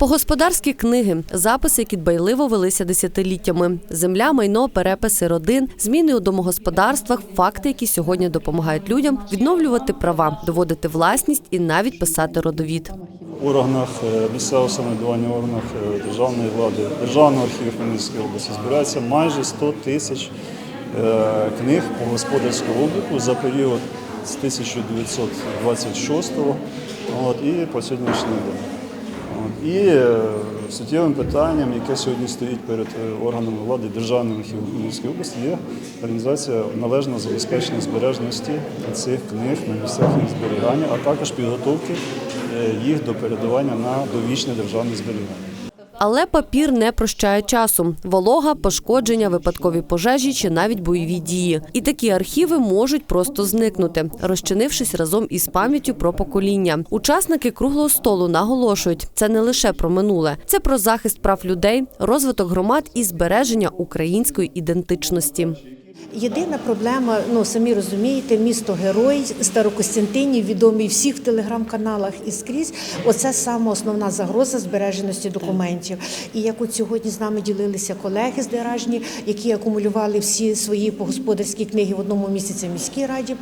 Погосподарські книги, записи, які дбайливо велися десятиліттями. Земля, майно, переписи родин, зміни у домогосподарствах, факти, які сьогодні допомагають людям відновлювати права, доводити власність і навіть писати родовід. В органах е, місцевого самоврядування, органах е, державної влади, Державного архіву Хмельницької області збирається майже 100 тисяч е, книг по господарському обліку за період з 1926 от, і по сьогоднішній день. І е, суттєвим питанням, яке сьогодні стоїть перед е, органами влади державної Хмельницької області, є організація належного забезпечення збережності цих книг на місцях їх зберігання, а також підготовки е, їх до передування на довічне державне зберігання. Але папір не прощає часу: волога, пошкодження, випадкові пожежі чи навіть бойові дії. І такі архіви можуть просто зникнути, розчинившись разом із пам'яттю про покоління. Учасники круглого столу наголошують, це не лише про минуле, це про захист прав людей, розвиток громад і збереження української ідентичності. Єдина проблема, ну самі розумієте, місто герой Старокостянтинів, відомий всіх в телеграм-каналах і скрізь. Оце саме основна загроза збереженості документів. І як от сьогодні з нами ділилися колеги з Деражні, які акумулювали всі свої погосподарські книги в одному місяці в міській раді,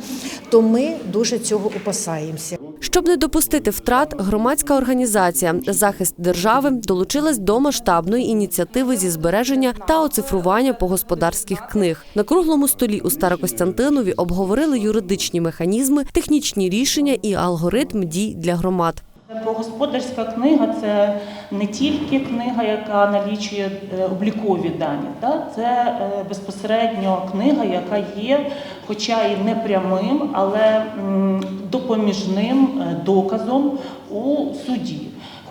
то ми дуже цього опасаємося. Щоб не допустити втрат, громадська організація Захист держави долучилась до масштабної ініціативи зі збереження та оцифрування погосподарських книг. На круглому столі у Старокостянтинові обговорили юридичні механізми, технічні рішення і алгоритм дій для громад. Господарська книга це не тільки книга, яка налічує е, облікові дані, та це е, безпосередньо книга, яка є, хоча і не прямим, але допоміжним е, доказом у суді.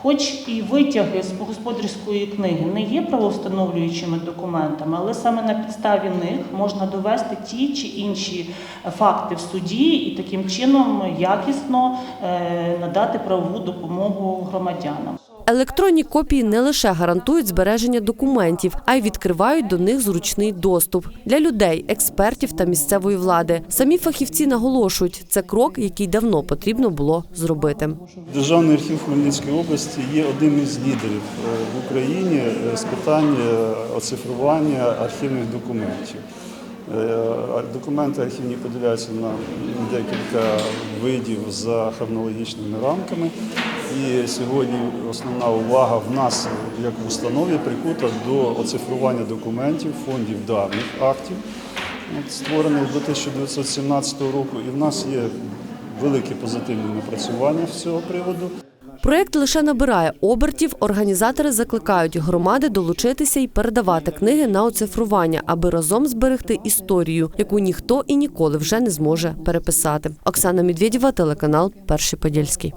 Хоч і витяги з господарської книги не є правовстановлюючими документами, але саме на підставі них можна довести ті чи інші факти в суді і таким чином якісно е, надати правову допомогу громадянам. Електронні копії не лише гарантують збереження документів, а й відкривають до них зручний доступ для людей, експертів та місцевої влади. Самі фахівці наголошують, це крок, який давно потрібно було зробити. Державний архів Хмельницької області є одним із лідерів е, в Україні е, з питань е, оцифрування архівних документів. Е, Документи архівні поділяються на декілька видів за хронологічними рамками. І сьогодні основна увага в нас, як в установі, прикута до оцифрування документів, фондів давніх актів, створених до 1917 року. І в нас є великі позитивні напрацювання з цього приводу. Проєкт лише набирає обертів. Організатори закликають громади долучитися і передавати книги на оцифрування, аби разом зберегти історію, яку ніхто і ніколи вже не зможе переписати. Оксана Медведєва, телеканал Перший Подільський.